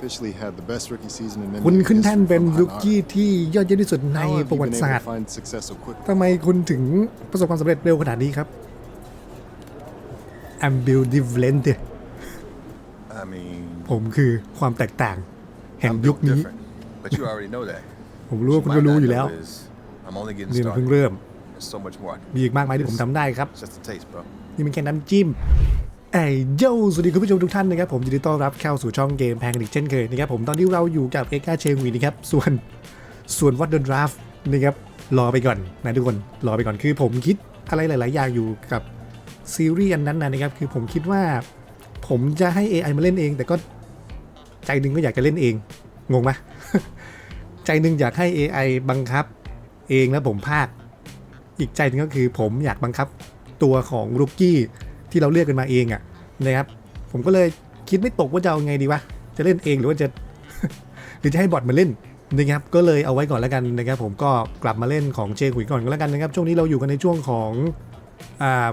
คุณ NBA ขึ้นแท่น history เป็น from รุก Hanada. กี้ที่ยอดเยี่ยมที่สุดใน How have ประ you วั been ติ able ศาสต to ร์ find success so quickly? ทำไมคุณถึงประสบความสำเร็จเร็วขนาดนี้ครับ ambivalent I mean, ผมคือความแตกต่าง แห่ง I'm ยุค built นี้ different, but you already know that. ผมรู้ว่า What คุณ you ก็ might รู้ not อยู่แล้ว know is I'm only getting นี่มันเพิ่ง started. เริ่ม There's so much more. I can มีอีกมากมายที่ผมทำได้ครับ It's just a taste, bro. นี่เป็นแค่น้ำจิ้ม ไอ้ยสวัสดีคุณผู้ชมทุกท่านนะครับผมยินดีต้อนรับเข้าสู่ช่องเกมแพงอีกเช่นเคยนะครับผมตอนนี้เราอยู่กับเอกาเชงวีนะครับส่วนส่วนวัดเดนดราฟนะครับรอไปก่อนนะทุกคนรอไปก่อนคือผมคิดอะไรหลาย ๆ อย่างอยู่กับซีรีส์อันนั้นนะนะครับคือผมคิดว่าผมจะให้ AI มาเล่นเอง แต่ก็ใจหนึงก็อยากจะเล่นเองงงไหมใจหนึงอยากให้ AI บังคับเองแล้วผมภาค อีกใจหนึงก็คือผมอยากบังคับตัวของรุกกี้ ที่เราเรียกกันมาเองอะนะครับผมก็เลยคิดไม่ตกว่าจะเอาไงดีวะจะเล่นเองหรือว่าจะหรือจะให้บอทมาเล่นนะครับก็เลยเอาไว้ก่อนแล้วกันนะครับผมก็กลับมาเล่นของเจหุยก่อนก็แล้วกันนะครับช่วงนี้เราอยู่กันในช่วงของอ่า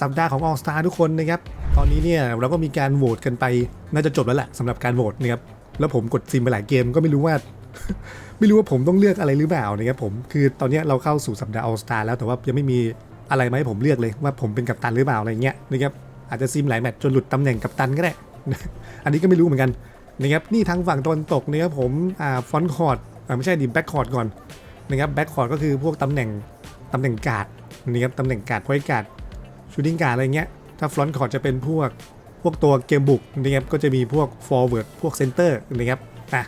สัปดาห์ของ All Star ทุกคนนะครับตอนนี้เนี่ยเราก็มีการโหวตกันไปน่าจะจบแล้วแหละสำหรับการโหวตนะครับแล้วผมกดซิมไปหลายเกมก็ไม่รู้ว่า ไม่รู้ว่าผมต้องเลือกอะไรหรือเปล่านะครับผมคือตอนนี้เราเข้าสู่สัปดาห์ All Star แล้วแต่ว่ายังไม่มี อะไรมให้ผมเลือกเลยว่าผมเป็นกัปตันหรือเปล่าอะไรเงี้ยนะครับอาจจะซิมหลายแมตช์จนหลุดตำแหน่งกัปตันก็ได้ อันนี้ก็ไม่รู้เหมือนกันนะครับนี่ทางฝั่งตะวันตกนะครับผมอ่าฟอนคอร์ดไม่ใช่ดิแบ็คคอร์ดก่อนนะครับแบ็คคอร์ดก็คือพวกตำแหน่งตำแหน่งการ์ดนะครับตำแหน่งการ์ดพอยการ์ดชูดิ้งการ์ดอะไรเงี้ยถ้าฟอนคอร์ดจะเป็นพวกพวกตัวเกมบุกนะครับก็จะมีพวกฟอร์เวิร์ดพวกเซนเตอร์นะครับอะ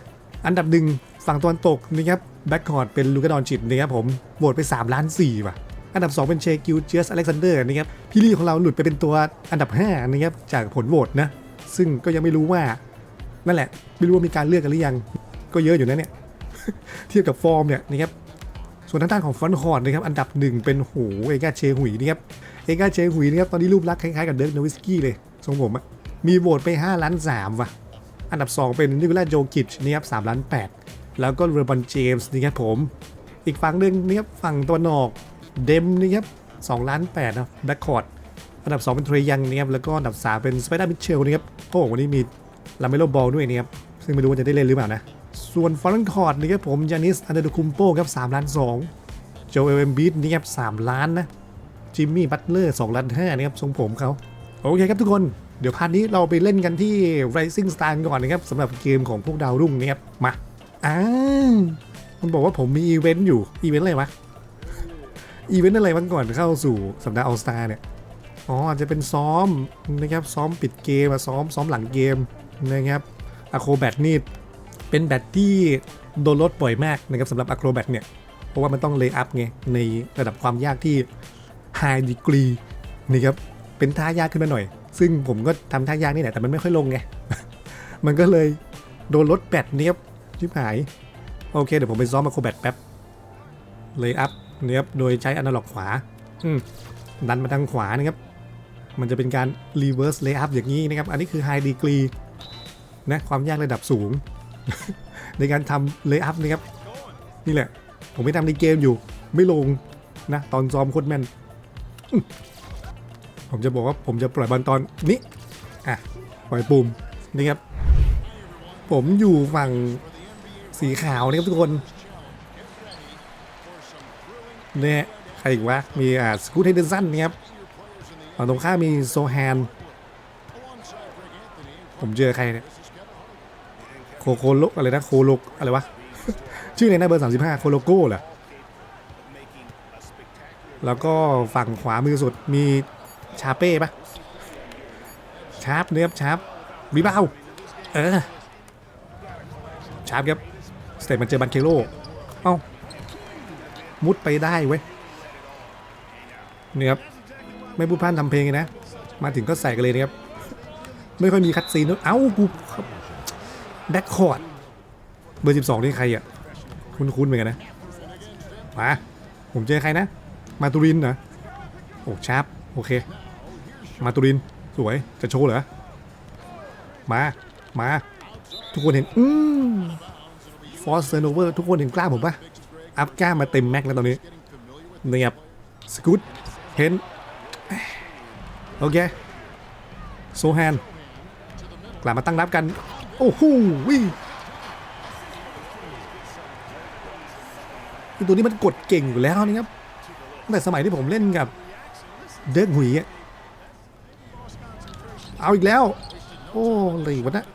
อันดับหนึ่งฝั่งตะวันตกนะครับแบ็คคอร์ดเป็นลูกาดอนจิตนะครับผมโหวตไป 3 ล้าน4ว่ะ อันดับ 2 เป็นเชกิวเจสอเล็กซานเดอร์นะครับพี่ลี่ของเราหลุดไปเป็นตัวอันดับ5นะครับจากผลโหวตนะซึ่งก็ยังไม่รู้ว่านั่นแหละ ไม่รู้ว่ามีการเลือกกันหรือยัง ก็เยอะอยู่นะเนี่ยเทียบกับฟอร์มเนี่ยนะครับส่วนทางด้านของฟอนคอร์ดนะครับอันดับหนึ่งเป็นโหเอกาเชหุยนะครับเอกาเชหุยนะครับตอนนี้รูปลักษณ์คล้ายๆกับเดิร์กโนวิสกี้เลยทรงผมอะมีโหวตไป 5 ล้าน3ว่ะอันดับ 2 เป็นนิโคลัสโจกิชนะครับ3ล้าน8แล้วก็เรบอนเจมส์นะครับผม อีกฝั่งหนึ่งนะครับฝั่งตะวันออก เดมนะครับ2ล้าน8นะแบ็คคอร์ดอันดับ 2 เป็นเทรยังนะครับแล้วก็อันดับ 3 เป็นสไปเดอร์มิเชลนะครับโอ้วันนี้มีลาเมโลบอลด้วยนะครับซึ่งไม่รู้ว่าจะได้เล่นหรือเปล่านะ ส่วนฟอร์นคอร์ดนะครับผมยานิสอันเดอร์คุมโปครับ3ล้าน2โจเอลเอมบีดนะครับ3ล้านนะจิมมี่บัตเลอร์2ล้าน5นะครับทรงผมเขาโอเคครับทุกคนเดี๋ยวพาร์ทนี้เราไปเล่นกันที่ Rising Star ก่อนนะครับสำหรับเกมของพวกดาวรุ่งนะครับมาอ้ามันบอกว่าผมมีอีเวนต์อยู่อีเวนต์อะไรวะ อีเวนต์อะไรบ้างก่อนเข้าสู่สัปดาห์ All Star เนี่ย อ๋ออาจจะเป็นซ้อมนะครับซ้อมปิดเกมอะซ้อมซ้อมหลังเกมนะครับอะโครแบทนี่เป็นแบตที่โดนลดบ่อยมากนะครับสำหรับอะโครแบทเนี่ย เพราะว่ามันต้องเลย์อัพไงในระดับความยากที่ High Degree นะครับเป็นท่ายากขึ้นมาหน่อย ซึ่งผมก็ทำท่ายากนี่แหละแต่มันไม่ค่อยลงไง มันก็เลยโดนลดแบตเนี่ยครับชิบหาย โอเค เดี๋ยวผมไปซ้อมอะโครแบทแป๊บเลยอัพ นะครับโดยใช้อนาล็อกขวาอืมดันมาทางขวานะครับ มันจะเป็นการ reverse layup อย่างนี้นะครับ อันนี้คือ high degree นะความยากระดับสูง ในการทำ layup นะครับ นี่แหละ ผมไม่ทำในเกมอยู่ไม่ลงนะ ตอนซ้อมโคตรแม่น ผมจะบอกว่าผมจะปล่อยบอลตอนนี้อะปล่อยปุ่มนี่ครับ ผมอยู่ฝั่งสีขาวนะครับทุกคน เนี่ยใครอีกวะ มีอ่าสกูตเฮเดนสันนะครับฝั่งตรงข้ามมีโซแฮน ผมเจอใครเนี่ย โคโคโลกอะไรนะ โคโลกอะไรวะ ชื่ออะไรนะเบอร์ 35 โคโลโก้เหรอ แล้วก็ฝั่งขวามือสุดมีชาเป้ปะชาร์ปเนื้อชาร์ปรีบ้าวเออชาร์ปครับสเตปมันเจอบันเคโล มุดไปได้เว้ยเนี่ยครับไม่พูดพร่านทำเพลงนะ มาถึงก็ใส่กันเลยนะครับ ไม่ค่อยมีคัดซีนด้วยเอ้ากูแบ็คคอร์ดเบอร์ 12 นี่ใครอะ คุ้นๆเหมือนกันนะ มา ผมเจอใครนะ มาตูรินนะโอ้ชาร์ปโอเค มาตูริน สวย จะโชว์เหรอ มา มา ทุกคนเห็น อืมฟอสเซอร์โนเวอร์ ทุกคนเห็นกล้าผมปะ อัพกล้ามาเต็มแม็กแล้วตอนนี้นี่ครับสกูตเห็นโอเคโซแฮนกลับมาตั้งรับกัน โอ้โหวิ่งตัวนี้มันกดเก่งอยู่แล้วนะครับตั้งแต่สมัยที่ผมเล่นกับเด็กหุยอะเอาอีกแล้ว โอ้อะไรวะนะ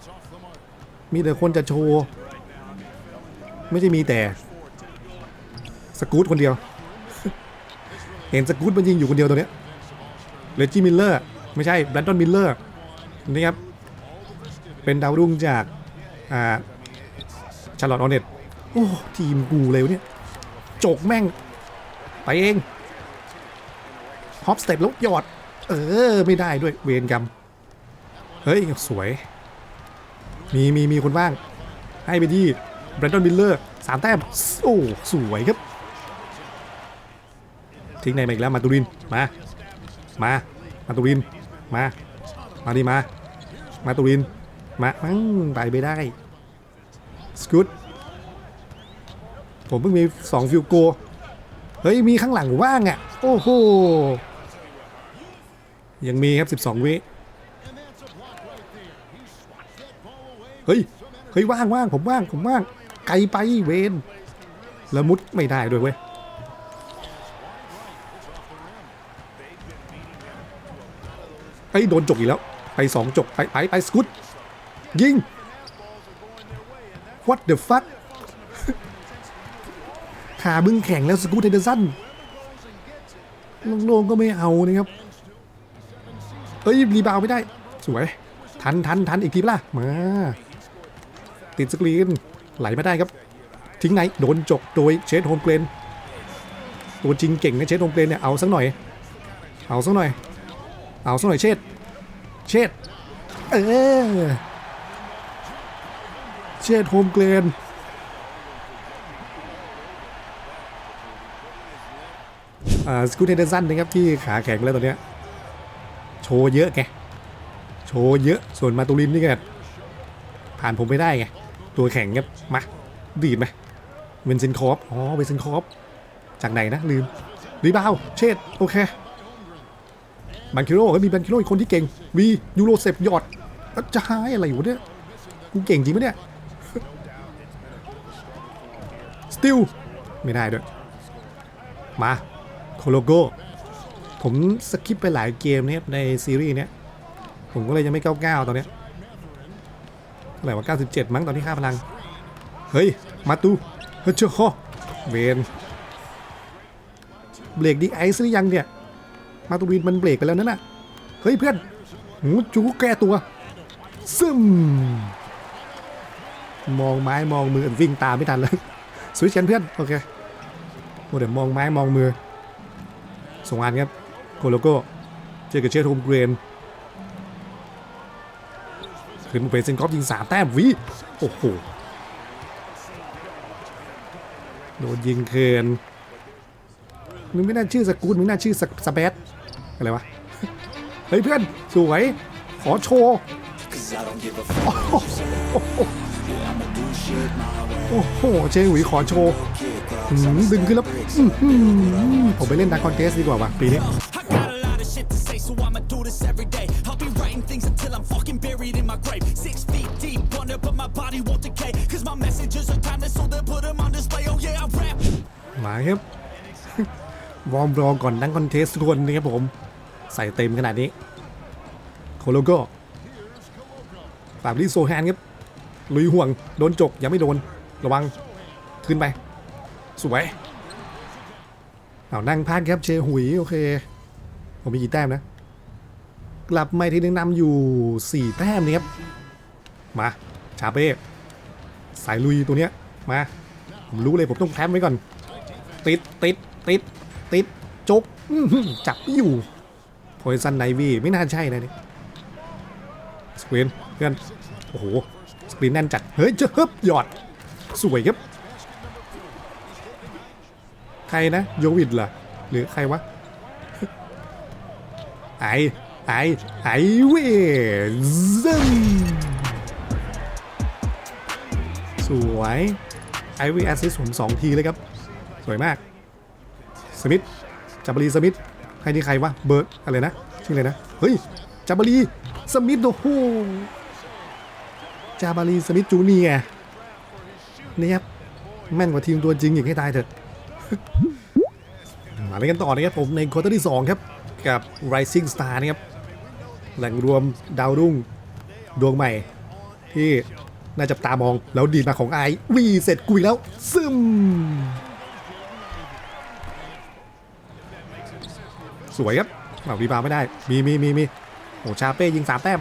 มีแต่คนจะโชว์ ไม่ใช่มีแต่ สกู๊ตคนเดียว เห็นสกู๊ตมันยิงอยู่คนเดียวตัวเนี้ยเลจิมิลเลอร์ไม่ใช่แบรนดอนมิลเลอร์นี่ครับ เป็นดาวรุ่งจากอ่าชาร์ลอตออเน็ตโอ้ทีมกูเลยวะเนี่ยจกแม่ง ไปเองฮอปสเต็ปแล้วหยอด เออ ไม่ได้ด้วยเวรกรรม เฮ้ย สวย มีมีมีคนว่าง ให้ไปที่แบรนดอนมิลเลอร์สามแต้ม โอ้ สวยครับ ทิ้งในมาอีกแล้วมาตูรินมา มา มาตูรินมา มาดิมา มาตูรินมาอืมไปไม่ได้สกูตผมเพิ่งมี2ฟิวโกเฮ้ย มีข้างหลังว่างอะ โอ้โห ยังมีครับ 12 วิเฮ้ย เฮ้ย ว่างว่างผมว่าง ผมว่าง ไกลไปเวนแล้วมุดไม่ได้ด้วยเว้ย เฮ้ยโดนจกอีกแล้ว ไปสองจก ไปไปไปสกูตยิง what the fuck ขาบึ้งแข็งแล้วสกูตเทเดอร์สันโล่งๆก็ไม่เอานะครับเฮ้ย รีบาวไม่ได้ สวย ทันทันทันอีกทีปะล่ะ มา ติดสกรีน ไหลไม่ได้ครับ ทิ้งไหน โดนจกโดยเชดโฮมเกรนตัวจริงเก่งนะเชดโฮมเกรนเนี่ย เอาสักหน่อย เอาสักหน่อย เอาสักหน่อยเชดเชดเออเชดโฮมเกรนอ่าสกูตเทเดอร์สันนะครับที่ขาแข็งแล้วตอนเนี้ยโชว์เยอะแกโชว์เยอะส่วนมาตูรินนี่แกผ่านผมไม่ได้ไงตัวแข็งครับมาดีดไหมเวนเซนคอฟอ๋อเวนเซนคอฟจากไหนนะลืมรีบาวเชดโอเค บันคิโร่เฮ้ยมีบันคิโร่อีกคนที่เก่งวียูโรเซฟหยอดแล้วจะหายอะไรอยู่เนี่ยกูเก่งจริงปะเนี่ยสติลไม่ได้ด้วยมาโคโลโก้ผมสคิปไปหลายเกมเนี่ยในซีรีส์เนี้ยผมก็เลยยังไม่99ตอนเนี้ยเท่าไหร่ว่า97 มั้งตอนที่ค่าพลัง เฮ้ย มาตูเฮ้ยเจ้าข้อเวนเบรกดีไอซ์หรือยังเนี่ย มาตูรินมันเบรกไปแล้วนั่นน่ะ เฮ้ยเพื่อนหูจูแก้ตัว ซึม มองไม้มองมือวิ่งตามไม่ทันเลยสวิตช์กันเพื่อน โอเคโอ้เดี๋ยวมองไม้มองมือส่งงานครับโคโลโก้เจอกับเชษโฮมเกรนขึ้นมาเป็นเซนกอฟยิงสามแต้มวิโอ้โหโดนยิงเคินมึงไม่น่าชื่อสกูลมึงน่าชื่อสสเปซ อะไรวะ เฮ้ยเพื่อน สวย ขอโชว์โอ้โห เจหวีขอโชว์ดึงขึ้นแล้วผมไปเล่นดักคอนเทสดีกว่าว่ะปีนี้ I got a lot of shit to say, so I'ma do this every day. I'll be writing things until I'm fucking buried in my grave. Six feet deep under, but my body won't decay. Cause my messages are timeless, so they'll put them on display. Oh yeah, I rap. มาครับ วอร์มรอก่อนนั่งคอนเทสทุกคนนะครับผม ใส่เต็มขนาดนี้ โคโลโก้ปราบลิโซแฮนครับลุยห่วง โดนจก ยังไม่โดน ระวัง ขึ้นไป สวย เอานั่งพักครับเชหุย โอเค ผมมีกี่แต้มนะ กลับมาทีนึงนำอยู่ 4 แต้มนี่ครับ มา ชาเป้สายลุยตัวเนี้ย มา ผมรู้เลยผมต้องแคมไว้ก่อน ติดติดติด ติดจกจับไม่อยู่โพยซันไนวีไม่น่าใช่นะนี่สกรีนเพื่อนโอ้โหสกรีนแน่นจัด เฮ้ยเจะฮึบหยอด สวยครับ ใครนะ โยวิดเหรอ หรือใครวะ ไอ ไอ ไอเวซึมสวย ไอวีแอสซิสผมสองทีเลยครับ สวยมาก สมิธจับบรีสมิธให้ที่ใครวะเบิร์ดอะไรนะชื่ออะไรนะเฮ้ยจับบรีสมิธโอ้โหจาบารีสมิธจูเนียร์นี่ครับแม่นกว่าทีมตัวจริงอีกให้ตายเถอะมาเล่นกันต่อนะครับผมในควอเตอร์ที่2ครับกับ Rising Star นะครับแหล่งรวมดาวรุ่งดวงใหม่ ที่น่าจับตามองแล้วดีมาของไอวีเสร็จกุยแล้วซึม สวยครับเอารีบาวไม่ได้ มีมีมีมีโอ้ชาเป้ยิงสามแต้ม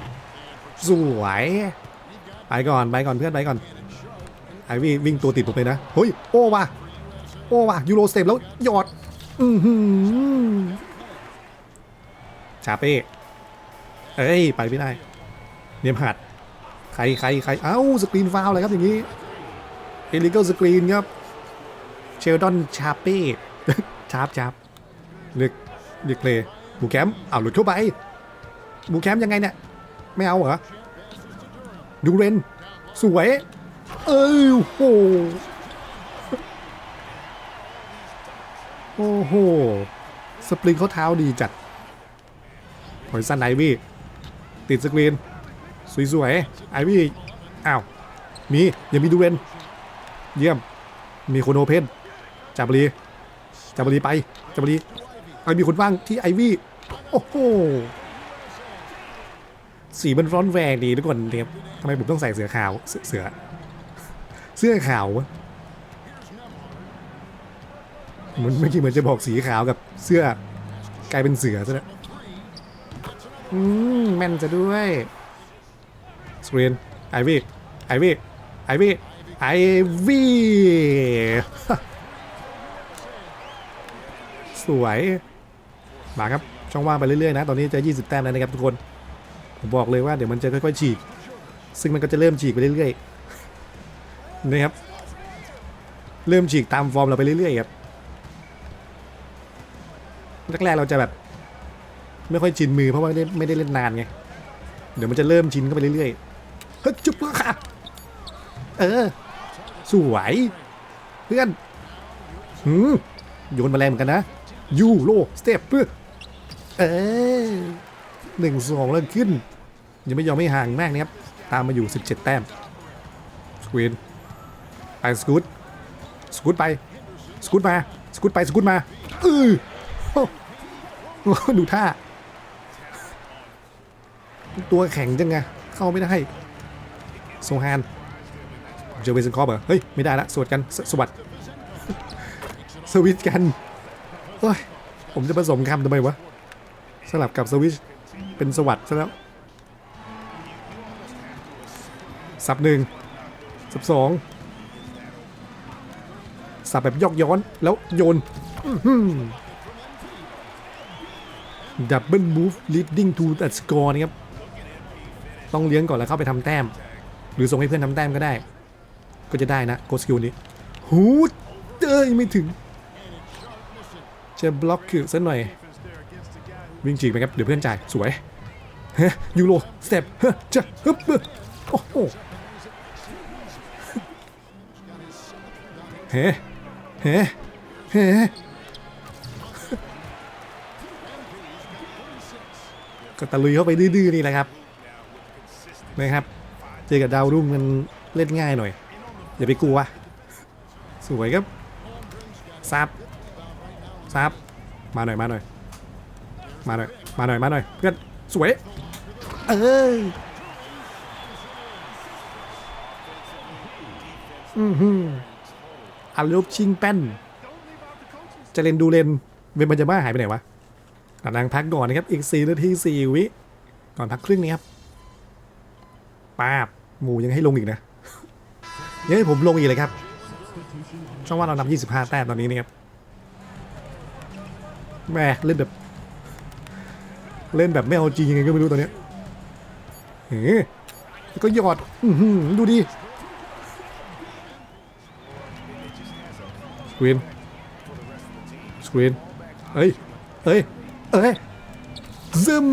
สวย ไปก่อนไปก่อนเพื่อนไปก่อน ไอวี่วิ่งตัวติดผมเลยนะ เฮ้ย โอ้ว่ะ โอ้ว่ะยูโรสเต็ปแล้วหยอด อือหือชาเป้ เอ้ย ไปไม่ได้ เนียมหัด ใครใครใครเอ้า สกรีนฟาวเลยครับอย่างนี้เอลิเกลสกรีนครับ เชลดอนชาเป้ชาร์ปชาร์ปเลือก เลือกเลยบูแคมป์เอาหลุดเข้าไปบูแคมยังไงเนี่ย ไม่เอาเหรอดูเรน สวย เอ้ยโอ้โหโอ้โห สปริงเขาเท้าดีจัดหอยสันไอวี่ ติดสกรีน สวยๆ ไอวี่ อ้าว มี ยังมีดูเรน เยี่ยม มีโคโอเพนจับบรีจับบรีไป จับบรี ไอามีคนว่างที่ไอวี่โอ้โหสีมันร้อนแรงดีทุกคนเนี่ยทำไมผมต้องใส่เสื้อขาว เสื้อเสื้อเสื้อขาววะเหมือนเมื่อกี้เหมือนจะบอกสีขาวกับเสื้อกลายเป็นเสือซะแล้วอืมแม่นจะด้วยสกรีนไอวี่ไอวี่ไอวี่ไอวี่สวย มาครับช่องว่างไปเรื่อยๆนะตอนนี้จะ 20 แต้มแล้วนะครับทุกคนผมบอกเลยว่าเดี๋ยวมันจะค่อยๆฉีก ซึ่งมันก็จะเริ่มฉีกไปเรื่อยๆนะครับเริ่มฉีกตามฟอร์มเราไปเรื่อยๆครับแรกๆเราจะแบบ ไม่ค่อยชินมือเพราะว่าไม่ได้ไม่ได้เล่นนานไงเดี๋ยวมันจะเริ่มชินเข้าไปเรื่อยๆเฮ้ยจุ๊บค่ะเออสวยเพื่อนหืมโยนมาแรงเหมือนกันนะยูโรสเตปเพื่อ เออหนึ่งสองแล้วขึ้น ยังไม่ยอมไม่ห่างมากนะครับ ตามมาอยู่ 17 แต้ม สควีนไปสกูตสกูตไป สกูตมา สกูตไป สกูตมาเออโอ้ดูท่า ตัวแข็งจังไง เข้าไม่ได้โซฮานเจอเวสันคอปเหรอ เฮ้ย ไม่ได้ละ สวดกันสสวัสดสวิตกัน โอ้ย ผมจะผสมคำทำไมวะ สลับกับสวิชเป็นสวัสดซะแล้ว สับหนึ่งสับสองสับแบบยอกย้อนแล้วโยนดับเบิลมูฟ leading to the score นะครับ ต้องเลี้ยงก่อนแล้วเข้าไปทำแต้ม หรือส่งให้เพื่อนทำแต้มก็ได้ ก็จะได้นะโกสกิลนี้หูเอ้ยไม่ถึง จะบล็อกคือสักหน่อย วิ่งจีบไปครับเดี๋ยวเพื่อนจ่ายสวยเฮ้ยยูโรสเต็ปเฮ้ยจะฮึบเฮ้โอ้โหเฮ้เฮ้เฮ้ก็ตะลุยเข้าไปดื้อๆนี่แหละครับนะครับเจอกับดาวรุ่งมันเล่นง่ายหน่อย อย่าไปกลัว สวยครับซับซับมาหน่อยมาหน่อย มาหน่อย มาหน่อย มาหน่อย เพื่อน สวย เอออือหืออารุปชิงแป้น จะเล่นดูเลนเวนบันจะบ้าหายไปไหนวะกำลังพักก่อนนะครับ อีก4นาที4วิ ก่อนพักครึ่งนี้ครับป้าบหมูยังให้ลงอีกนะยังให้ผมลงอีกเลยครับ ช่องว่าเรานำ25 แต้มตอนนี้นะครับแหม่เล่นแบบ เล่นแบบไม่เอาจริงยังไงก็ไม่รู้ตอนเนี้ยเฮ้ยก็หยอดอดูดิสกรีนสกรีนเอ้ยเอ้ยเอ้ยซึม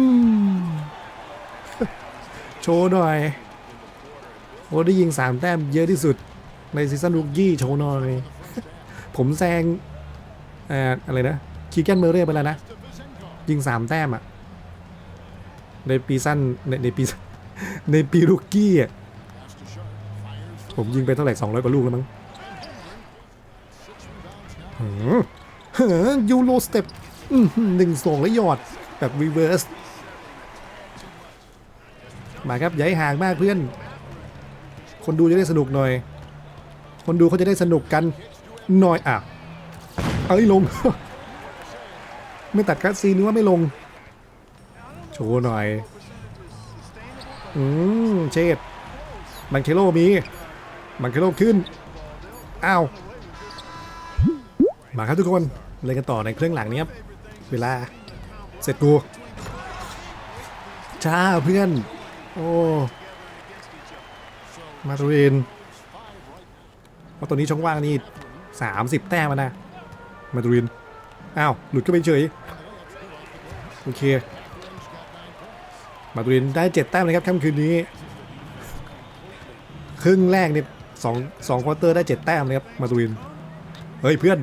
โชว์หน่อยโอ้ได้ยิงสามแต้มเยอะที่สุดในซีซั่นลูกยี่โชว์หน่อย ผมแซงอออะไรนะคีแกนเมอร์เร่ไปแล้วนะ ยิงสามแต้มอะ ในปีสั้นในในปีในปีลูกกี้อะผมยิงไปเท่าไหร่200กว่าลูกแล้วมั้งหือเฮ้อยูโรสเต็ปหนึ่งสองแล้วหยอด แบบรีเวิร์ส มาครับย่าให้ห่างมากเพื่อน คนดูจะได้สนุกหน่อย คนดูเขาจะได้สนุกกันหน่อยอะ เอ้ยลง ไม่ตัดคัดซีนนึกว่าไม่ลง ชว์หน่อย อืมเชดบังเคโลมีบังเคโลขึ้น อ้าว มาครับทุกคน เล่นกันต่อในเครื่องหลังนี้ครับเวลา เสร็จกูช้าเพื่อน โอ้ มาตรีนว่าตัวนี้ช่องว่างนี่สามสิบแต้มนะ มาตรีนอ้าว หลุดก็ไปเฉย โอเค มาตรีนได้เจ็ดแต้มเลยครับค่ำคืนนี้ ครึ่งแรกเนี่ยสองสองควอเตอร์ได้เจ็ดแต้มเลยครับมาตรีนเฮ้ยเพื่อน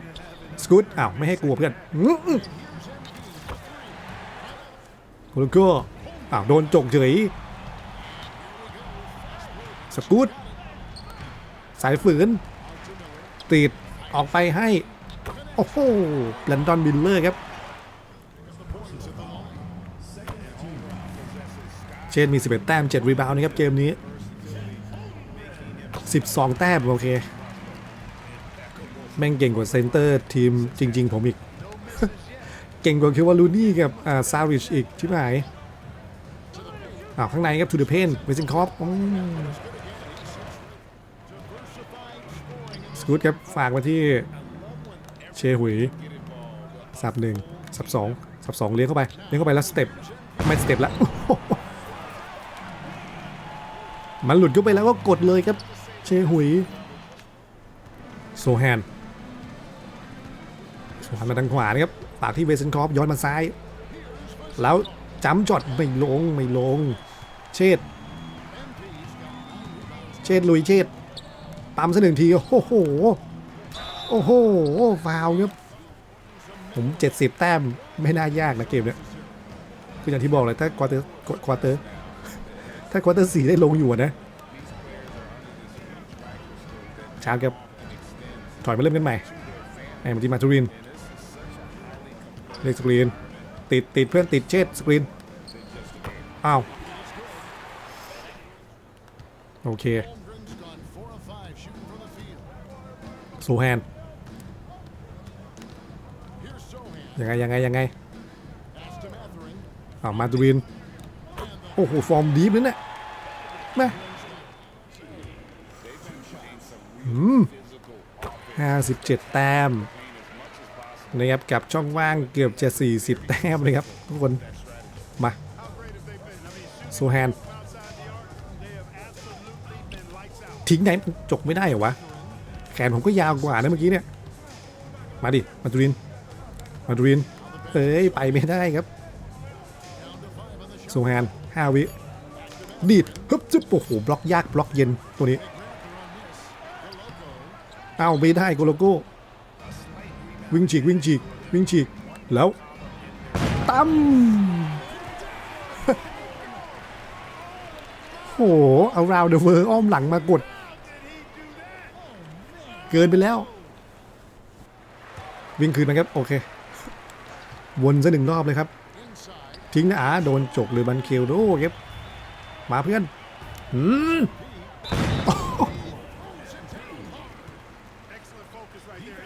สกูตอ้าวไม่ให้กลัวเพื่อนอื้ออื้อแล้วก็อ้าวโดนจกเฉยสกูตสายฝืนติดออกไปให้ โอ้โหแลนดอนบิลเลอร์ครับ เชนมี 11 แต้ม 7 รีบาวน์นะครับ เกมนี้ 12 แต้ม โอเค แม่งเก่งกว่าเซนเตอร์ทีมจริง ๆ ผมอีก เก่งกว่าคิวาลูนี่กับอ่าซาริชอีกชิบหายอ้าวข้างในครับทูเดเพนเวซินคอฟสกูตครับ ฝากมาที่เชหุย สับหนึ่งสับสองสับสองเลี้ยงเข้าไป เลี้ยงเข้าไปแล้วสเต็ป ไม่สเต็ปแล้ว มันหลุดเข้าไปแล้วก็กดเลยครับ เชหุยโซแฮนโซแฮนมาทางขวานะครับปากที่เวสเซนคอฟย้อนมาซ้าย แล้วจ้ำจอดไม่ลงไม่ลง เชดเชดลุยเชดปั๊มสักหนึ่งที โอ้โห โอ้โหฟาวครับผม 70 แต้มไม่น่ายากนะเกมเนี้ยคืออย่างที่บอกเลยถ้าควอเตอร์ควอเตอร์ ถ้าควอเตอร์สี่ได้ลงอยู่อะนะชาร์จครับถอยมาเริ่มกันใหม่ไอ้มาที่มาทูรินเลขสกรีน ติดติดเพื่อนติดเชดสกรีน อ้าว โอเคโซแฮนยังไง ยังไง ยังไงอ้าวมาตูริน โอ้โห ฟอร์มดีฟเลยเนี่ย ม่อืมห้าสิบเจ็ดแต้มนะครับกับช่องว่างเกือบจะ 40 แต้มเลยครับ ทุกคน มาโซแฮนทิ้งไหนจกไม่ได้เหรอวะ แขนผมก็ยาวกว่านะเมื่อกี้เนี่ย มาดิ มาตูริน มาดริน เอ้ย ไปไม่ได้ครับโซแฮนห้าวิ ดีดฮึบจุ๊บโอ้โหบล็อกยากบล็อกเย็นตัวนี้เอาไม่ได้โกโลโก้ วิ่งฉีกวิ่งฉีกวิ่งฉีกแล้วตั้มโอ้โหเอาราวเดอะเวอร์อ้อมหลังมากด เกินไปแล้ว วิ่งคืนนะครับ โอเค วนซะหนึ่งรอบเลยครับ ทิ้งนะอาโดนจกหรือบันเคลโดครับ มาเพื่อนอืม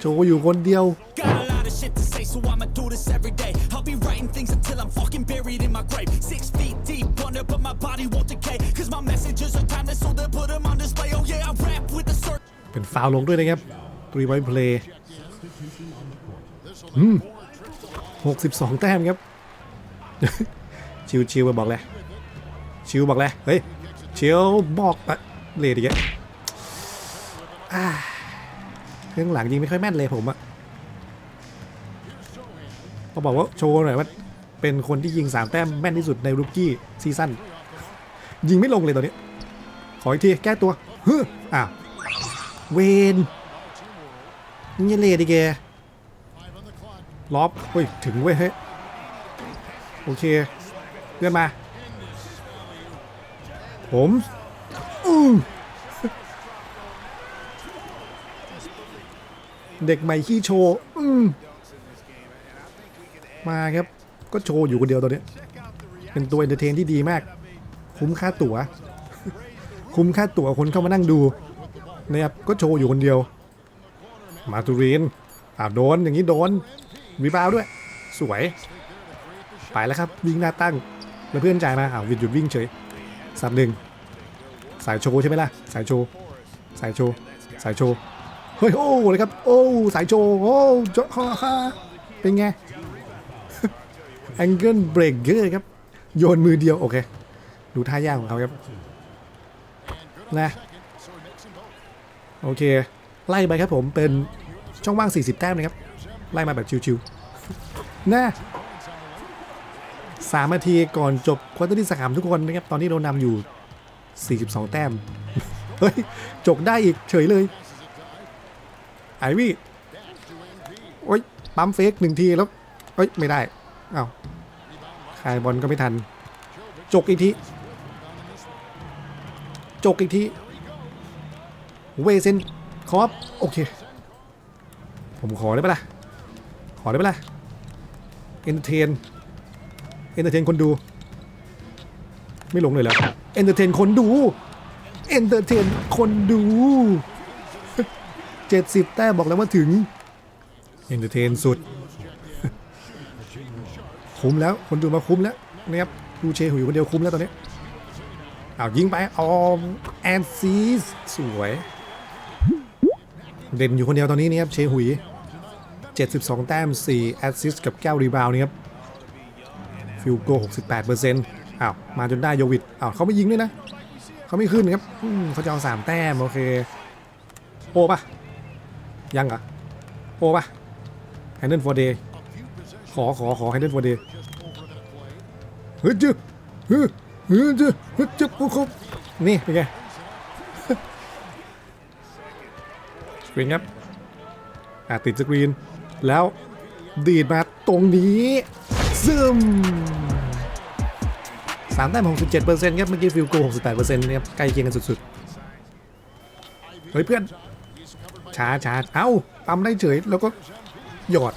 โชว์อยู่คนเดียว Got a lot of shit to say, so I'ma do this every day. I'll be writing things until I'm fucking buried in my grave. Six feet deep under, but my body won't decay. Cause my messages are timeless, so they'll put them on display. Oh yeah, I rap with a certain. เป็นฟาวล์ลงด้วยนะครับตรีไวเพลย์อืมหกสิบสองแต้มครับ ชิวชิวๆบอกเลย ชิวบอกเลยเฮ้ยชิวบอกอะเลดอีกแล้วเครื่องหลังยิงไม่ค่อยแม่นเลยผมอะก็บอกว่าโชว์หน่อยว่าเป็นคนที่ยิงสามแต้มแม่นที่สุดในรุกกี้ซีซั่นยิงไม่ลงเลยตอนนี้ ขออีกทีแก้ตัวเฮ้ออ้าวเวนนี่เลดิแกล็อบเฮ้ยถึงเว้ยเฮ้ยโอเคเลื่อนมา ผมเด็กใหม่ขี้โชว์มมาครับ ก็โชว์อยู่คนเดียวตอนเนี้ยเป็นตัวเอนเตอร์เทนที่ดีมาก คุ้มค่าตั๋ว คุ้มค่าตั๋วคนเข้ามานั่งดูนะครับก็โชว์อยู่คนเดียว มาตูรินอ่าโดนอย่างนี้โดนมีบาวด้วย สวย ไปแล้วครับวิ่งหน้าตั้งแล้วเพื่อนจ่ายมาอ้าววิดหยุดวิ่งเฉย สามหนึ่งสายโชว์ใช่ไหมล่ะ สายโชว์สายโชว์สายโชว์เฮ้ย โอ้เลยครับ โอ้ สายโชว์โอ้จฮ่าฮ่าเป็นไงแองเกิลเบรกเกอร์ครับ โยนมือเดียว โอเค ดูท่ายากของเขาครับนะโอเค ไล่ไปครับผมเป็นช่องว่าง 40 แต้มนะครับ ไล่มาแบบชิวๆนะ สามนาทีก่อนจบควอเตอร์ที่สามทุกคนนะครับ ตอนนี้เรานำอยู่ 42 แต้ม เฮ้ย จกได้อีกเฉยเลย ไอวี่โอ้ย ปั๊มเฟกหนึ่งทีแล้วเอ้ย ไม่ได้ เอ้าวคายบอลก็ไม่ทัน จกอีกที จกอีกที เวเซนคอปโอเค ผมขอได้ปะล่ะ ขอได้ปะล่ะ เอนเทน เอนเตอร์เทนคนดู ไม่ลงเลยแล้วเอนเตอร์เทนคนดูเอนเตอร์เทนคนดู70แต้มบอกแล้วว่าถึงเอนเตอร์เทนสุด คุ้มแล้วคนดูมาคุ้มแล้วนะครับดูเชหุยคนเดียวคุ้มแล้วตอนนี้อ้าวยิงไปออมแอนซีสสวย เด่นอยู่คนเดียวตอนนี้นี่ครับเชหุย 72 แต้ม 4 แอสซิสต์กับ 9 รีบาวนี่ครับ ฟิลโก68%อ้าว มาจนได้โยวิดอ้าวเขาไม่ยิงด้วยนะ เขาไม่ขึ้นครับเขาจะเอาสามแต้ม โอเค โอปะยังเหรอ โอปะแฮนเดิลฟอร์เดย์ขอขอขอแฮนเดิลฟอร์เดย์เฮ้ยจึ๊เฮ้ยเฮ้ยจึ๊เฮ้ยจึ๊บโอ้โหนี่เป็นไงสกรีนครับอะติดสกรีน แล้วดีดมาตรงนี้ ซึมสามแต้ม67%ครับ เมื่อกี้ฟิลโก68%นต์นะครับ ใกล้เคียงกันสุดๆ เฮ้ยเพื่อน ช้าช้าเอ้าปั๊มได้เฉย แล้วก็หยอด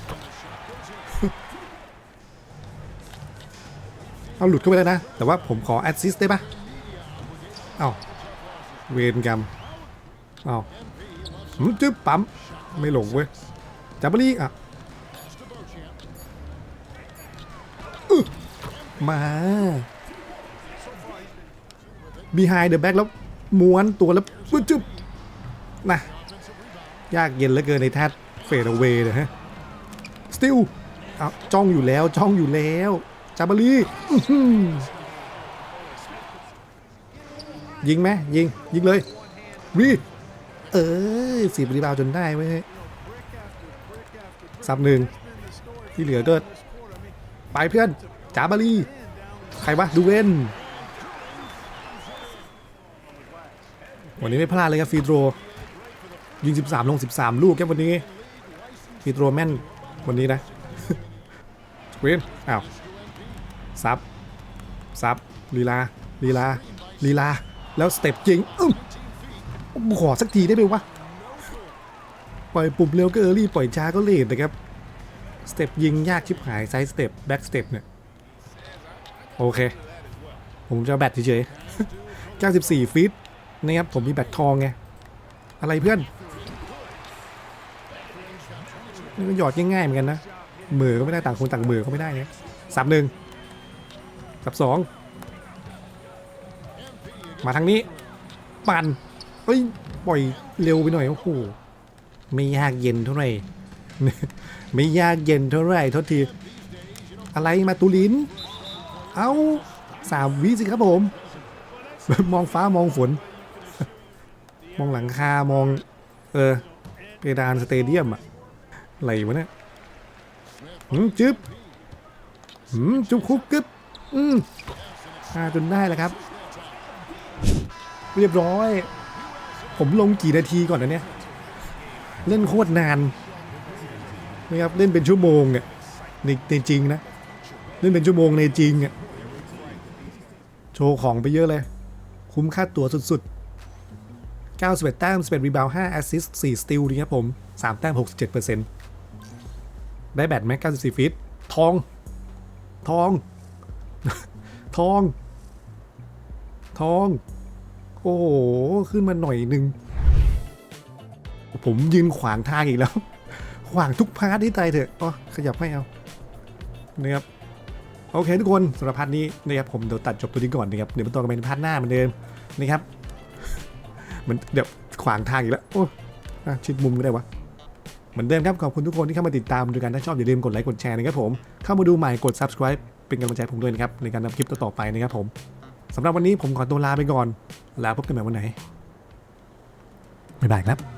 เอาหลุดเข้าไปแล้วนะ แต่ว่าผมขอแอดซิสได้ปะเอ้าเวนกรรมเอ้าจึ๊บปั๊ม ไม่หลงเว้ยจับบลีอะอึ๊ะ มา behind the back แล้วม้วนตัวแล้วปึ๊บจึ๊บนะยากเย็นเหลือเกินในแทดเฟดเอาเวเลยฮะ still เอาจ้องอยู่แล้วจ้องอยู่แล้วจับบลียิงไหมยิง ยิงเลยรีเออสิบรีบาวจนได้เว้ยสับหนึ่งที่เหลือก็ ไปเพื่อน จาบารีใครวะดูเวนวันนี้ไม่พลาดเลยครับฟีโตรยิง 13 ลง 13 ลูกครับวันนี้ฟีโตรแม่นวันนี้นะเวนอ้าวซับซับลีลาลีลาลีลา แล้วสเต็ปจริงอึ้มขอสักทีได้ไหมวะ ปล่อยปุ่มเร็วก็เออรี่ ปล่อยช้าก็เลทนะครับ สเต็ปยิงยากชิบหายไซส์สเต็ปแบ็กสเต็ปเนี่ย โอเค ผมจะแบตเฉยๆ94ฟีตนะครับผมมีแบตทองไง อะไรเพื่อนนี่ก็หยอดง่ายๆเหมือนกันนะมือก็ไม่ได้ต่างคนต่างมือก็ไม่ได้เนี่ยสับหนึ่งสับสองมาทางนี้ ปั่นเอ้ยปล่อยเร็วไปหน่อย โอ้โห ไม่ยากเย็นเท่าไหร่ ไม่ยากเย็นเท่าไหร่ทษที อะไรมาตูลิน เอาสามวิสิครับผม มองฟ้ามองฝน มองหลังคามอง เออเพดานสเตเดียมอะอะไรวะเนี่ยหืมจึ๊บหืมจุ๊บคุบกึ๊บอืมหาจนได้แล้วครับ เรียบร้อย ผมลงกี่นาทีก่อนนะเนี่ย เล่นโคตรนานนะครับเล่นเป็นชั่วโมงเนี่ยในในจริงนะ เล่นเป็นชั่วโมงในจริงอะ โชว์ของไปเยอะเลย คุ้มค่าตัวสุดๆ 91 แต้ม 11 รีบาว 5 แอสซิสต์4สติลนะครับผม 3 แต้ม 67%ได้แบตไหม94 ฟิต ทอง ทอง ทอง ทอง โอ้โห ขึ้นมาหน่อยหนึ่ง ผมยืนขวางทางอีกแล้ว ขวางทุกพาร์ทที่ใจเถอะอ๋อขยับให้เอานะครับ โอเคทุกคนสำหรับพาร์ทนี้นะครับผมเดี๋ยวตัดจบตัวนี้ก่อนนะครับเดี๋ยวมาต่อกันเป็นพาร์ทหน้าเหมือนเดิมนะครับมันเดี๋ยวขวางทางอีกแล้วโอ้ชิดมุมก็ได้วะเหมือนเดิมครับขอบคุณทุกคนที่เข้ามาติดตามดูกันถ้าชอบอย่าลืมกดไลค์กดแชร์นะครับผมเข้ามาดูใหม่กด subscribe เป็นกำลังใจผมด้วยนะครับในการทำคลิปต่อๆไปนะครับผมสำหรับวันนี้ผมขอตัวลาไปก่อนแล้วพบกันใหม่วันไหนบ๊ายบายครับ